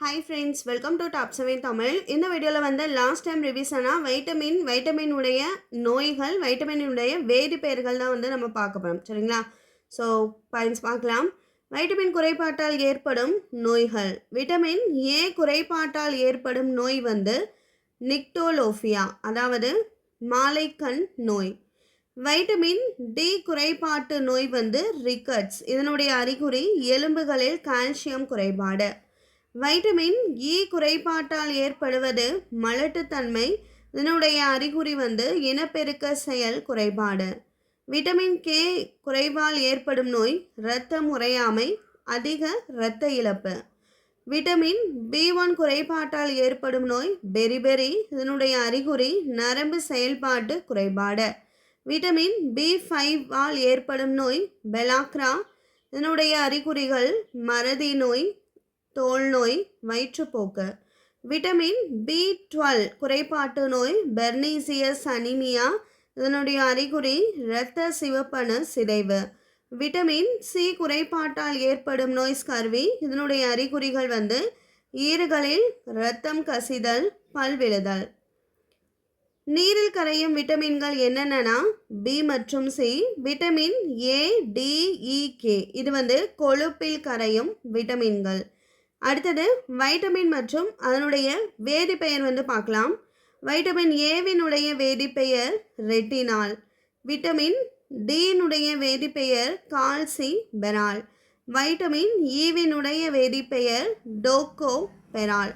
Hi friends welcome to top seven Tamil இந்த வீடியோவில் வந்து லாஸ்ட் டைம் ரிவிஷனாக வைட்டமின் வைட்டமினுடைய நோய்கள் வைட்டமினுடைய பெயர்கள் தான் வந்து நம்ம பார்க்க போகிறோம் சரிங்களா? ஸோ பாயிண்ட்ஸ் பார்க்கலாம். வைட்டமின் குறைபாட்டால் ஏற்படும் நோய்கள். விட்டமின் ஏ குறைபாட்டால் ஏற்படும் நோய் வந்து நிக்டோலோஃபியா அதாவது மாலைக்கண் நோய். வைட்டமின் டி குறைபாட்டு நோய் வந்து ரிக்கட்ஸ் இதனுடைய அறிகுறி எலும்புகளில் கால்சியம் குறைபாடு. வைட்டமின் இ குறைபாட்டால் ஏற்படுவது மலட்டுத்தன்மை இதனுடைய அறிகுறி வந்து இனப்பெருக்க செயல் குறைபாடு. விட்டமின் கே குறைவால் ஏற்படும் நோய் இரத்த முறையாமை அதிக இரத்த இழப்பு. விட்டமின் பி ஒன் குறைபாட்டால் ஏற்படும் நோய் பெரிபெரி இதனுடைய அறிகுறி நரம்பு செயல்பாட்டு குறைபாடு. விட்டமின் பி ஃபைவால் ஏற்படும் நோய் பெலாக்ரா இதனுடைய அறிகுறிகள் மறதி நோய் தோல் நோய் வயிற்றுப்போக்கு. விட்டமின் பி டுவெல் குறைபாட்டு நோய் பெர்னீசியஸ் அனிமியா இதனுடைய அறிகுறி இரத்த சிவப்பணு சிதைவு. விட்டமின் சி குறைபாட்டால் ஏற்படும் நோய் ஸ்கர்வி இதனுடைய அறிகுறிகள் வந்து ஈறுகளில் இரத்தம் கசிதல் பல்விழுதல் நீரில் கரையும் விட்டமின்கள் என்னென்னா பி மற்றும் C vitamin A D E K இது வந்து கொழுப்பில் கரையும் விட்டமின்கள். அடுத்தது வைட்டமின் மற்றும் அதனுடைய வேதிப்பெயர் வந்து பார்க்கலாம். வைட்டமின் ஏவினுடைய வேதிப்பெயர் ரெட்டினால் விட்டமின் டீனுடைய வேதிப்பெயர் கால்சி பெரால் வைட்டமின் ஈவினுடைய வேதிப்பெயர் டோக்கோ பெரால்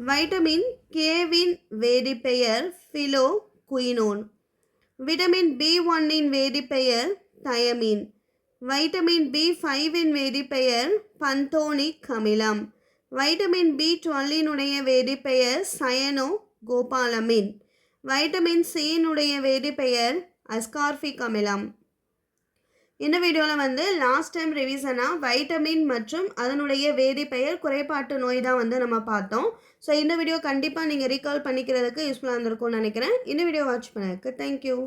வைட்டமின் கேவின் வேதிப்பெயர் ஃபிலோ குயினோன் விட்டமின் பி ஒன்னின் வேதிப்பெயர் தயமின் வைட்டமின் பி ஃபைவின் வேதிப்பெயர் பந்தோனிக் அமிலம் வைட்டமின் பி டுவெல்லினுடைய வேதிப்பெயர் சயனோ கோபாலமின் வைட்டமின் சியினுடைய வேதிப்பெயர் அஸ்கார்பிக் அமிலம். இந்த வீடியோவில் வந்து லாஸ்ட் டைம் ரிவிசனாக வைட்டமின் மற்றும் அதனுடைய வேதிப்பெயர் குறைபாட்டு நோய் தான் வந்து நம்ம பார்த்தோம். ஸோ இந்த வீடியோ கண்டிப்பாக நீங்கள் ரீகால் பண்ணிக்கிறதுக்கு யூஸ்ஃபுல்லாக இருந்திருக்கும்னு நினைக்கிறேன். இந்த வீடியோ வாட்ச் பண்ணதுக்கு தேங்க்யூ